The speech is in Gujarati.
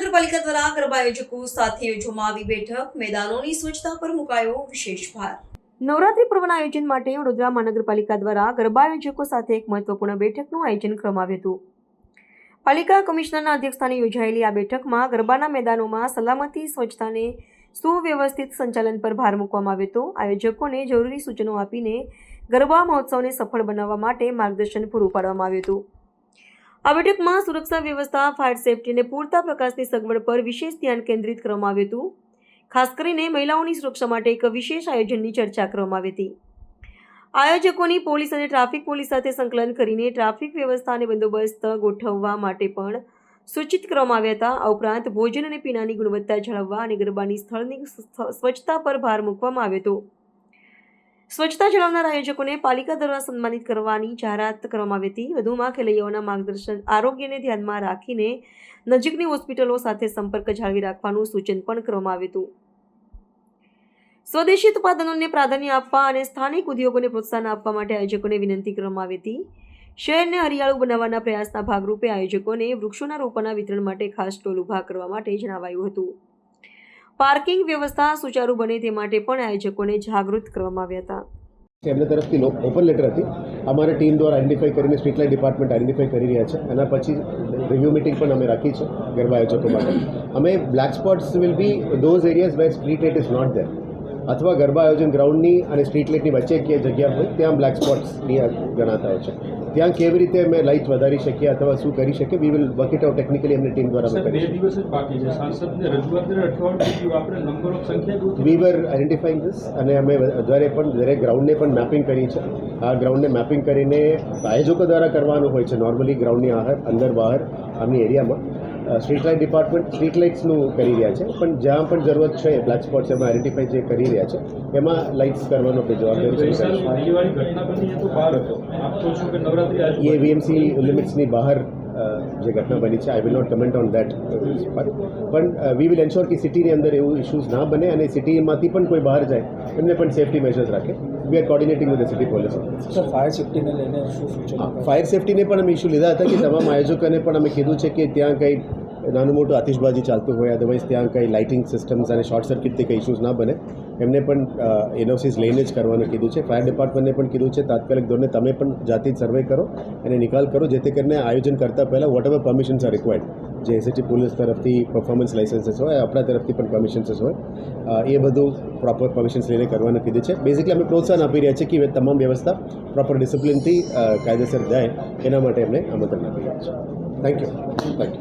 મહાનગરપાલિકા દ્વારા ગરબા આયોજકો સાથે યોજવામાં બેઠક. મેદાનોની સ્વચ્છતા પર મુકાયો વિશેષ ભાર. નવરાત્રી પર્વના આયોજન માટે વડોદરા મહાનગરપાલિકા દ્વારા ગરબા આયોજકો સાથે એક મહત્વપૂર્ણ બેઠકનું આયોજન કરવામાં આવ્યું હતું. પાલિકા કમિશનરના અધ્યક્ષસ્થાને યોજાયેલી આ બેઠકમાં ગરબાના મેદાનોમાં સલામતી, સ્વચ્છતાને સુવ્યવસ્થિત સંચાલન પર ભાર મૂકવામાં આવ્યો હતો. આયોજકોને જરૂરી સૂચનો આપીને ગરબા મહોત્સવને સફળ બનાવવા માટે માર્ગદર્શન પૂરું પાડવામાં આવ્યું હતું. આ બેઠકમાં સુરક્ષા વ્યવસ્થા ફાયર સેફટી અને પૂરતા પ્રકાશની સગવડ પર વિશેષ ધ્યાન કેન્દ્રિત કરવામાં આવ્યું હતું. ખાસ કરીને મહિલાઓની સુરક્ષા માટે એક વિશેષ આયોજનની ચર્ચા કરવામાં આવી હતી. આયોજકોની પોલીસ અને ટ્રાફિક પોલીસ સાથે સંકલન કરીને ટ્રાફિક વ્યવસ્થા અને બંદોબસ્ત ગોઠવવા માટે પણ સૂચિત કરવામાં આવ્યા હતા. આ ઉપરાંત ભોજન અને પીણાની ગુણવત્તા જાળવવા અને ગરબાની સ્થળની સ્વ- સ્વચ્છતા પર ભાર મૂકવામાં આવ્યો હતો. સ્વચ્છતા જણાવનાર આયોજકોને પાલિકા દ્વારા સન્માનિત કરવાની જાહેરાત કરવામાં આવી હતી. વધુમાં ખેલૈયાઓના માર્ગદર્શન આરોગ્યને ધ્યાનમાં રાખીને નજીકની હોસ્પિટલો સાથે સંપર્ક જાળવી રાખવાનું સૂચન પણ કરવામાં આવ્યું હતું. સ્વદેશી ઉત્પાદનોને પ્રાધાન્ય આપવા અને સ્થાનિક ઉદ્યોગોને પ્રોત્સાહન આપવા માટે આયોજકોને વિનંતી કરવામાં આવી હતી. શહેરને હરિયાળું બનાવવાના પ્રયાસના ભાગરૂપે આયોજકોને વૃક્ષોના રોપણના વિતરણ માટે ખાસ સ્ટોલ ઊભા કરવા માટે જણાવાયું હતું. પાર્કિંગ વ્યવસ્થા સુચારુ બને તે માટે પણ આયોજકોને જાગૃત કરવામાં આવ્યા હતા. એમના તરફથી ઓપન લેટર હતી. અમારી ટીમ દ્વારા આઈડેન્ટિફાઈ કરીને સ્ટ્રીટ લાઇટ ડિપાર્ટમેન્ટ આઈડેન્ટિફાઈ કરી રહ્યા છે. એના પછી રિવ્યૂ મિટિંગ પણ અમે રાખી છે ગરબા આયોજકો માટે. અમે black spots will be those areas where street light is not there અથવા ગરબા આયોજન ગ્રાઉન્ડની અને સ્ટ્રીટ લાઇટની વચ્ચે કે જગ્યા હોય ત્યાં બ્લેક સ્પોટ્સની ગણાતા હોય છે. ત્યાં કેવી રીતે અમે લાઇટ વધારી શકીએ અથવા શું કરી શકીએ we will work it out technically એમની ટીમ દ્વારા. બે દિવસ જ બાકી છે. સાંસદને રજૂઆત કરીને અઠવાડિયું સુધી આપણે નંબર ઓફ સંખ્યા વી વર આઈડેન્ટિફાઈંગ ધીસ અને અમે વધારે પણ દરેક ગ્રાઉન્ડને પણ મેપિંગ કરી છે. આ ગ્રાઉન્ડને મેપિંગ કરીને આયોજકો દ્વારા કરવાનું હોય છે. નોર્મલી ગ્રાઉન્ડની બહાર અંદર બહાર આમની એરિયામાં સ્ટ્રીટ લાઇટ ડિપાર્ટમેન્ટ સ્ટ્રીટ લાઇટ્સનું કરી રહ્યા છે પણ જ્યાં પણ જરૂરત છે બ્લેક સ્પોટ્સ એમાં આઈડેન્ટિફાઈ જે કરી રહ્યા છે એમાં લાઇટ્સ કરવાનો આપણે જવાબદારી છો કે એ વીએમસી લિમિટ્સની બહાર જે ઘટના બની છે I will not comment on that પણ વી વિલ એન્શ્યોર કે સિટીની અંદર એવું ઇશ્યુઝ ના બને અને સિટીમાંથી પણ કોઈ બહાર જાય એમને પણ સેફટી મેજર્સ રાખે. We are coordinating with the city police sir fire સેફટીને લઈને શું સૂચનો ફાયર સેફટીને પણ અમે ઇશ્યુ લીધા હતા કે તમામ આયોજકોને પણ અમે કીધું છે કે ત્યાં કંઈ નાનું મોટું આતિશબાજી ચાલતું હોય અદરવાઇઝ ત્યાં કંઈ લાઇટિંગ સિસ્ટમ્સ અને શોર્ટ સર્કિટથી કંઈ ઇશ્યુઝ ના બને. એમને પણ એનઓસીસ લઈને જ કરવાનું કીધું છે. ફાયર ડિપાર્ટમેન્ટને પણ કીધું છે, તાત્કાલિક ધોરણે તમે પણ જાતે જ સર્વે કરો અને નિકાલ કરો, જેથી કરીને આયોજન કરતાં પહેલાં what ever permissions are required જે એસએટી પોલીસ તરફથી પરફોર્મન્સ લાઇસન્સીસ હોય, આપણા તરફથી પણ પરમિશન્સીસ હોય એ બધું પ્રોપર પરમિશન્સ લઈને કરવાનું કીધું છે. બેઝિકલી અમે પ્રોત્સાહન આપી રહ્યા છીએ કે તમામ વ્યવસ્થા પ્રોપર ડિસિપ્લિનથી કાયદેસર જાય, એના માટે એમને આમંત્રણ આપી રહ્યા છે થેન્ક યુ થેન્ક યુ